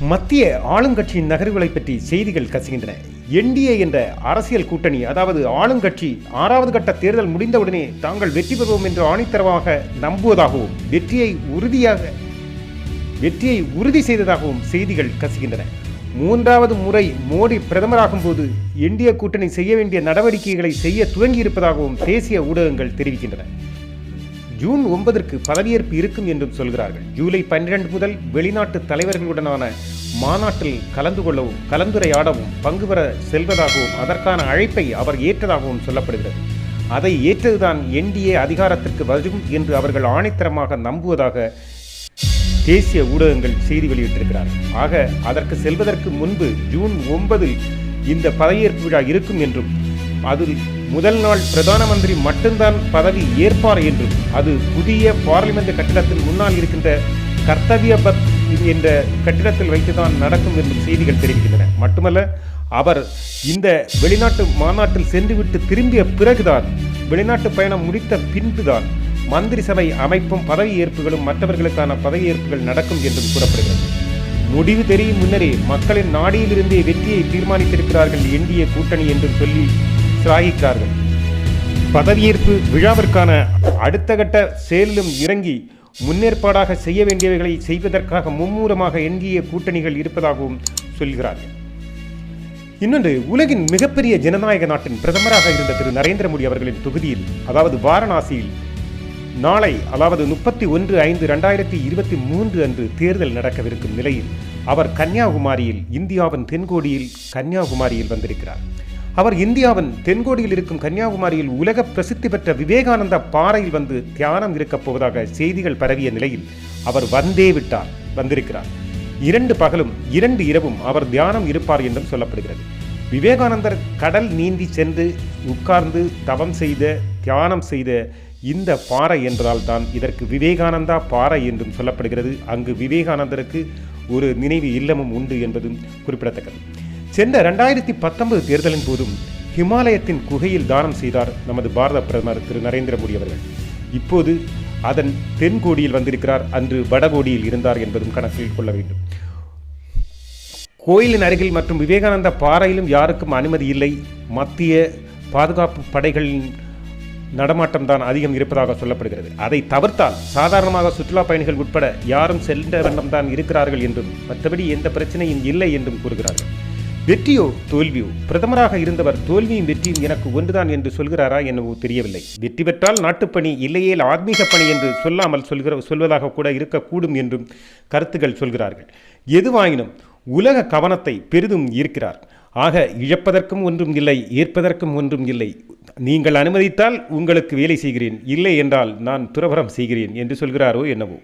மத்திய ஆளுங்கட்சியின் நகர்வுகளை பற்றி செய்திகள் கசிகின்றன. என்டிஏ என்ற அரசியல் கூட்டணி அதாவது ஆளுங்கட்சி ஆறாவது கட்ட தேர்தல் முடிந்தவுடனே தாங்கள் வெற்றி பெறுவோம் என்று ஆணித்தரமாக நம்புவதாகவும் வெற்றியை உறுதியாக வெற்றியை உறுதி செய்ததாகவும் செய்திகள் கசிகின்றன. மூன்றாவது முறை மோடி பிரதமராகும் போது என்டிஏ கூட்டணி செய்ய வேண்டிய நடவடிக்கைகளை செய்ய துவங்கியிருப்பதாகவும் தேசிய ஊடகங்கள் தெரிவிக்கின்றன. ஜூன் ஒன்பதற்கு பதவியேற்பு இருக்கும் என்றும் சொல்கிறார்கள். ஜூலை பன்னிரண்டு முதல் வெளிநாட்டு தலைவர்களுடனான மாநாட்டில் கலந்து கொள்ளவும் கலந்துரையாடவும் பங்கு பெற செல்வதாகவும் அதற்கான அழைப்பை அவர் ஏற்றதாகவும் சொல்லப்படுகிறது. அதை ஏற்றதுதான் என்டிஏ அதிகாரத்திற்கு வரும் என்று அவர்கள் ஆணைத்தரமாக நம்புவதாக தேசிய ஊடகங்கள் செய்தி வெளியிட்டிருக்கிறார் ஆக அதற்கு செல்வதற்கு முன்பு ஜூன் ஒன்பதில் இந்த பதவியேற்பு விழா இருக்கும் என்றும் அதில் முதல் நாள் பிரதான மந்திரி மட்டும்தான் பதவி ஏற்பார் என்றும் அது புதிய பார்லிமெண்ட் கட்டிடத்தில் முன்னால் இருக்கின்ற கர்த்தவிய இது என்ற கட்டிடத்தில் வைத்துதான் நடக்கும் என்றும் செய்திகள் தெரிவிக்கின்றன. மட்டுமல்ல அவர் இந்த வெளிநாட்டு மாநாட்டில் சென்றுவிட்டு திரும்பிய பிறகுதான் வெளிநாட்டு பயணம் முடித்த பின்புதான் மந்திரி சபை அமைப்பும் பதவியேற்புகளும் மற்றவர்களுக்கான பதவியேற்புகள் நடக்கும் என்றும் கூறப்படுகிறது. முடிவு தெரியும் முன்னரே மக்களின் நாடியிலிருந்தே வெற்றியை தீர்மானித்திருக்கிறார்கள் என்டிஏ கூட்டணி என்றும் சொல்லி சிலாகிக்கிறார்கள் பதவியேற்பு விழாவிற்கான அடுத்த கட்ட செயலிலும் இறங்கி முன்னேற்பாடாக செய்ய வேண்டியவைகளை செய்வதற்காக மும்மூலமாக என்டிஏ கூட்டணிகள் இருப்பதாகவும் சொல்கிறார்கள் இன்னொன்று உலகின் மிகப்பெரிய ஜனநாயக நாட்டின் பிரதமராக இருந்த திரு நரேந்திர மோடி அவர்களின் தொகுதியில் அதாவது வாரணாசியில் நாளை அதாவது முப்பத்தி ஒன்று ஐந்து ரெண்டாயிரத்தி இருபத்தி மூன்று அன்று தேர்தல் நடக்கவிருக்கும் நிலையில் அவர் கன்னியாகுமரியில் இந்தியாவின் தென்கோடியில் கன்னியாகுமரியில் வந்திருக்கிறார். அவர் இந்தியாவின் தென்கோடியில் இருக்கும் கன்னியாகுமரியில் உலக பிரசித்தி பெற்ற விவேகானந்த பாறையில் வந்து தியானம் இருக்கப் போவதாக செய்திகள் பரவிய நிலையில் அவர் வந்தே விட்டார் வந்திருக்கிறார். இரண்டு பகலும் இரண்டு இரவும் அவர் தியானம் இருப்பார் என்றும் சொல்லப்படுகிறது. விவேகானந்தர் கடல் நீந்தி சென்று உட்கார்ந்து தவம் செய்த தியானம் செய்த இந்த பாறை என்றால் தான் இதற்கு விவேகானந்தா பாறை என்றும் சொல்லப்படுகிறது. அங்கு விவேகானந்தருக்கு ஒரு நினைவு இல்லமும் உண்டு என்பதும் குறிப்பிடத்தக்கது. சென்ற ரெண்டாயிரத்தி பத்தொன்பது தேர்தலின் போதும் ஹிமாலயத்தின் குகையில் தானம் செய்தார் நமது பாரத பிரதமர் திரு நரேந்திர மோடி அவர்கள். இப்போது அதன் தென்கோடியில் வந்திருக்கிறார். அன்று வடகோடியில் இருந்தார் என்பதும் கணக்கில் கொள்ள வேண்டும். கோயிலின் அருகில் மற்றும் விவேகானந்தா பாறையிலும் யாருக்கும் அனுமதி இல்லை. மத்திய பாதுகாப்பு படைகளின் நடமாட்டம் தான் அதிகம் இருப்பதாக சொல்லப்படுகிறது. அதை தவிர்த்தால் சாதாரணமாக சுற்றுலா பயணிகள் உட்பட யாரும் சென்ற வண்ணம் தான் இருக்கிறார்கள் என்றும் மற்றபடி எந்த பிரச்சனையும் இல்லை என்றும் கூறுகிறார்கள். வெற்றியோ தோல்வியோ? பிரதமராக இருந்தவர் தோல்வியும் வெற்றியும் எனக்கு ஒன்றுதான் என்று சொல்கிறாரா என்னவோ தெரியவில்லை. வெற்றி பெற்றால் நாட்டுப்பணி இல்லையேல் ஆத்மீக பணி என்று சொல்லாமல் சொல்கிற சொல்வதாக கூட இருக்கக்கூடும் என்றும் கருத்துக்கள் சொல்கிறார்கள். எதுவாயினும் உலக கவனத்தை பெரிதும் ஈர்க்கிறார். ஆக இழப்பதற்கும் ஒன்றும் இல்லை ஏற்பதற்கும் ஒன்றும் இல்லை. நீங்கள் அனுமதித்தால் உங்களுக்கு வேலை செய்கிறேன். இல்லை என்றால் நான் துறவரம் செய்கிறேன் என்று சொல்கிறாரோ என்னவோ?